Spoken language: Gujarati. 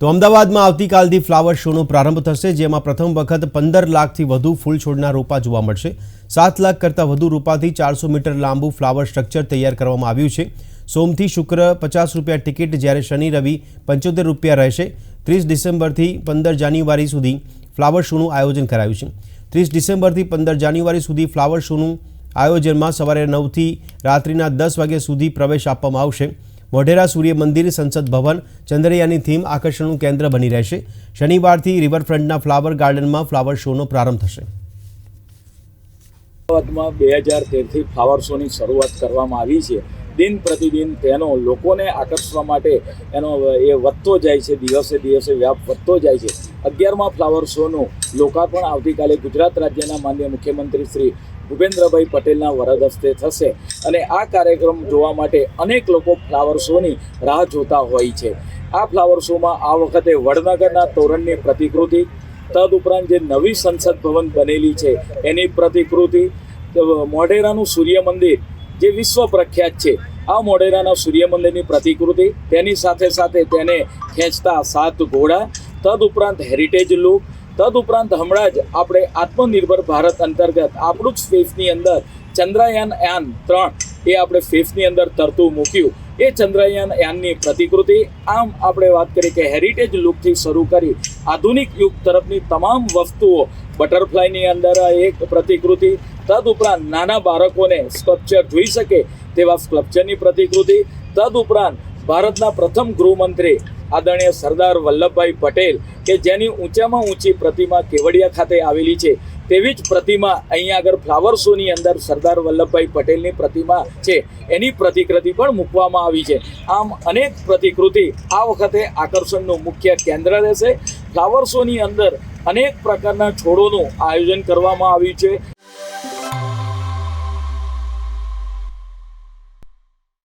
તો અમદાવાદમાં આવતીકાલથી ફ્લાવર શોનો પ્રારંભ થશે, જેમાં પ્રથમ વખત પંદર લાખથી વધુ ફૂલ છોડના રોપા જોવા મળશે. સાત લાખ કરતાં વધુ રોપાથી ચારસો મીટર લાંબુ ફ્લાવર સ્ટ્રક્ચર તૈયાર કરવામાં આવ્યું છે. સોમથી શુક્ર પચાસ રૂપિયા ટિકિટ, જ્યારે શનિ, રવિ પંચોતેર રૂપિયા રહેશે. ત્રીસ ડિસેમ્બરથી પંદર જાન્યુઆરી સુધી ફ્લાવર શોનું આયોજન કરાયું છે. ત્રીસ ડિસેમ્બરથી પંદર જાન્યુઆરી સુધી ફ્લાવર શોનું આયોજનમાં સવારે નવથી રાત્રિના દસ વાગ્યા સુધી પ્રવેશ આપવામાં આવશે. મોઢેરા સૂર્ય મંદિર સંસદ ભવન ચંદ્રયાની થીમ આકર્ષણનું કેન્દ્ર બની રહેશે. શનિવારથી રિવરફ્રન્ટના ફ્લાવર ગાર્ડનમાં ફ્લાવર શોનો પ્રારંભ થશે. અમદાવાદમાં બે હજાર તેરથી ફ્લાવર શોની શરૂઆત કરવામાં આવી છે. દિન પ્રતિદિન તેનો લોકોને આકર્ષવા માટે એનો એ વધતો જાય છે, દિવસે દિવસે વ્યાપ વધતો જાય છે. અગિયારમાં ફ્લાવર શોનું લોકાર્પણ આવતીકાલે ગુજરાત રાજ્યના માન્ય મુખ્યમંત્રી શ્રી ભૂપેન્દ્રભાઈ પટેલના વરદ હસ્તે થશે. અને આ કાર્યક્રમ જોવા માટે અનેક લોકો ફ્લાવર શોની રાહ જોતા હોય છે. આ ફ્લાવર શોમાં આ વખતે વડનગરના તોરણની પ્રતિકૃતિ, તદુપરાંત જે નવી સંસદ ભવન બનેલી છે, એની પ્રતિકૃતિ મોઢેરાનું સૂર્ય મંદિર, જે વિશ્વ પ્રખ્યાત છે, આ મોઢેરાના સૂર્ય મંદિરની પ્રતિકૃતિ, તેની સાથે સાથે તેને ખેંચતા સાત ઘોડા તદુપરાંત હેરિટેજ લુક તદુપરાંત હમણાં જ આપણે આત્મનિર્ભર ભારત અંતર્ગત આપણું જ સ્પેસની અંદર ચંદ્રયાન યાન ત્રણ એ આપણે સ્પેસની અંદર તરતું મૂક્યું. એ ચંદ્રયાન યાનની પ્રતિકૃતિ, આમ આપણે વાત કરી કે હેરિટેજ લુકથી શરૂ કરી આધુનિક યુગ તરફની તમામ વસ્તુઓ બટરફ્લાયની અંદર એક પ્રતિકૃતિ, તદુપરાંત નાના બાળકોને સ્કલ્પચર જોઈ શકે તેવા સ્કલ્પચરની પ્રતિકૃતિ, તદુપરાંત ભારતના પ્રથમ ગૃહમંત્રી આદરણીય સરદાર વલ્લભભાઈ પટેલ કે જેની ઊંચામાં ઊંચી પ્રતિમા કેવડિયા ખાતે આવેલી છે, તેવી જ પ્રતિમા અહીંયા આગળ ફ્લાવર શોની અંદર સરદાર વલ્લભભાઈ પટેલની પ્રતિમા છે. એની પ્રતિકૃતિ પણ મૂકવામાં આવી છે. આમ અનેક પ્રતિકૃતિ આ વખતે આકર્ષણનું મુખ્ય કેન્દ્ર રહેશે. ફ્લાવર શોની અંદર અનેક પ્રકારના છોડોનું આયોજન કરવામાં આવ્યું છે.